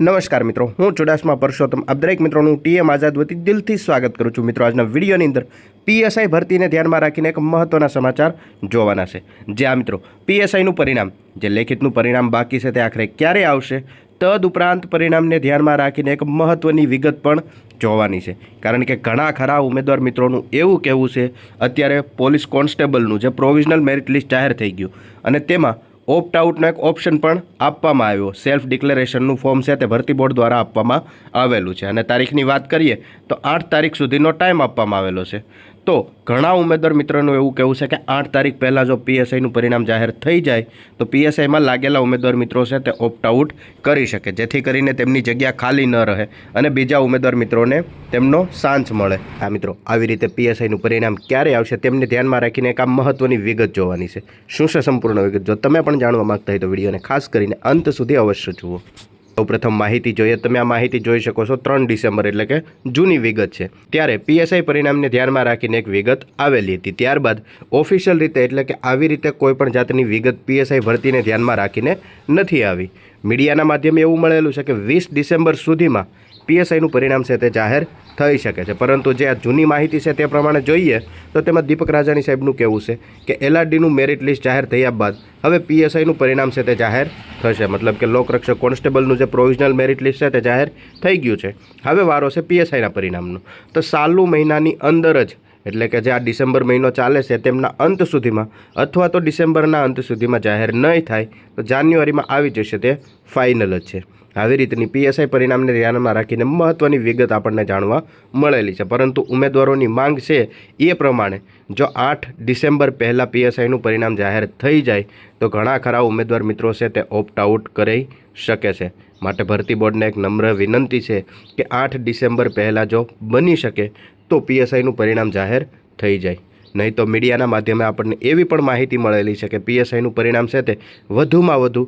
નમસ્કાર મિત્રો, હું ચુડાસમા પરસોત્તમ આપ દરેક મિત્રોનું ટીએમ આઝાદ વતી દિલથી સ્વાગત કરું છું. મિત્રો, આજના વિડીયોની અંદર પીએસઆઈ ભરતીને ધ્યાનમાં રાખીને એક મહત્ત્વના સમાચાર જોવાના છે. જે આ મિત્રો, પીએસઆઈનું પરિણામ, જે લેખિતનું પરિણામ બાકી છે તે આખરે ક્યારે આવશે? તદ ઉપરાંત પરિણામને ધ્યાનમાં રાખીને એક મહત્ત્વની વિગત પણ જોવાની છે. કારણ કે ઘણા ખરા ઉમેદવાર મિત્રોનું એવું કહેવું છે, અત્યારે પોલીસ કોન્સ્ટેબલનું જે પ્રોવિઝનલ મેરિટ લિસ્ટ જાહેર થઈ ગયું અને તેમાં ઓપ્ટ આઉટનો એક ઓપ્શન પણ આપવામાં આવ્યો. સેલ્ફ ડિક્લેરેશનનું ફોર્મ છે તે ભરતી બોર્ડ દ્વારા આપવામાં આવેલું છે. અને તારીખની વાત કરીએ તો આઠ તારીખ સુધીનો ટાઈમ આપવામાં આવેલો છે. તો ઘણા ઉમેદવાર મિત્રોનું એવું કહેવું છે કે આઠ તારીખ પહેલાં જો પીએસઆઈનું પરિણામ જાહેર થઈ જાય, તો પીએસઆઈમાં લાગેલા ઉમેદવાર મિત્રો છે તે ઓપ્ટ આઉટ કરી શકે, જેથી કરીને તેમની જગ્યા ખાલી ન રહે અને બીજા ઉમેદવાર મિત્રોને તેમનો સાંચ મળે. આ મિત્રો, આવી રીતે પીએસઆઈનું પરિણામ ક્યારે આવશે તેમને ધ્યાનમાં રાખીને એક આ મહત્ત્વની વિગત જોવાની છે. શું છે સંપૂર્ણ વિગત? જો તમે પણ જાણવા માગતા હોય તો વિડીયોને ખાસ કરીને અંત સુધી અવશ્ય જુઓ. સૌપ્રથમ માહિતી જોઈએ. તમે આ માહિતી જોઈ શકો છો ત્રણ ડિસેમ્બર, એટલે કે જૂની વિગત છે. ત્યારે પીએસઆઈ પરિણામને ધ્યાનમાં રાખીને એક વિગત આવેલી હતી. ત્યારબાદ ઓફિશિયલ રીતે, એટલે કે આવી રીતે કોઈપણ જાતની વિગત પીએસઆઈ ભરતીને ધ્યાનમાં રાખીને નથી આવી. મીડિયાના માધ્યમે એવું મળેલું છે કે વીસ ડિસેમ્બર સુધીમાં પીએસઆઈનું પરિણામ છે તે જાહેર થઈ શકે છે. પરંતુ જે આ જૂની માહિતી છે તે પ્રમાણે જોઈએ તો તેમાં દીપક રાજાણી સાહેબનું કહેવું છે કે એલઆરડીનું મેરિટ લિસ્ટ જાહેર થયા બાદ હવે પીએસઆઈનું પરિણામ છે તે જાહેર થશે. મતલબ કે લોકરક્ષક કોન્સ્ટેબલનું જે પ્રોવિઝનલ મેરિટ લિસ્ટ છે તે જાહેર થઈ ગયું છે. હવે વારો છે પીએસઆઈના પરિણામનો. તો સાલુ મહિનાની અંદર જ એટલે કે જે આ ડિસેમ્બર મહિનો ચાલે છે તેમના અંત સુધીમાં, અથવા તો ડિસેમ્બરના અંત સુધીમાં જાહેર નહીં થાય, તો જાન્યુઆરીમાં આવી જશે તે ફાઇનલ જ છે. આવી રીતની પીએસઆઈ પરિણામને ધ્યાનમાં રાખીને મહત્ત્વની વિગત આપણને જાણવા મળેલી છે. પરંતુ ઉમેદવારોની માંગ છે એ પ્રમાણે, જો આઠ ડિસેમ્બર પહેલાં પીએસઆઈનું પરિણામ જાહેર થઈ જાય, તો ઘણા ખરા ઉમેદવાર મિત્રો છે તે ઓપ્ટ આઉટ કરી શકે છે. માટે ભરતી બોર્ડને એક નમ્ર વિનંતી છે કે આઠ ડિસેમ્બર પહેલાં જો બની શકે તો પીએસઆઈનું પરિણામ જાહેર થઈ જાય. નહીં તો મીડિયાના માધ્યમે આપણને એવી પણ માહિતી મળેલી છે કે પીએસઆઈનું પરિણામ છે તે વધુમાં વધુ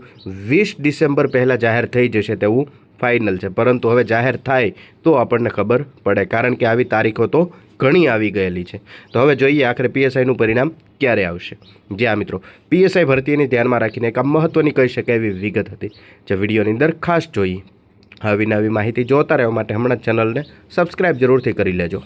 વીસ ડિસેમ્બર પહેલાં જાહેર થઈ જશે તેવું ફાઇનલ છે. પરંતુ હવે જાહેર થાય તો આપણને ખબર પડે, કારણ કે આવી તારીખો તો ઘણી આવી ગયેલી છે. તો હવે જોઈએ આખરે પીએસઆઈનું પરિણામ ક્યારે આવશે. જે આ મિત્રો પીએસઆઈ ભરતીને ધ્યાનમાં રાખીને એક આ મહત્ત્વની કહી શકાય એવી વિગત હતી, જે વિડીયોની અંદર ખાસ જોઈએ આવી નવી માહિતી જોતા રહેવા માટે હમણાં ચેનલને સબસ્ક્રાઈબ જરૂરથી કરી લેજો.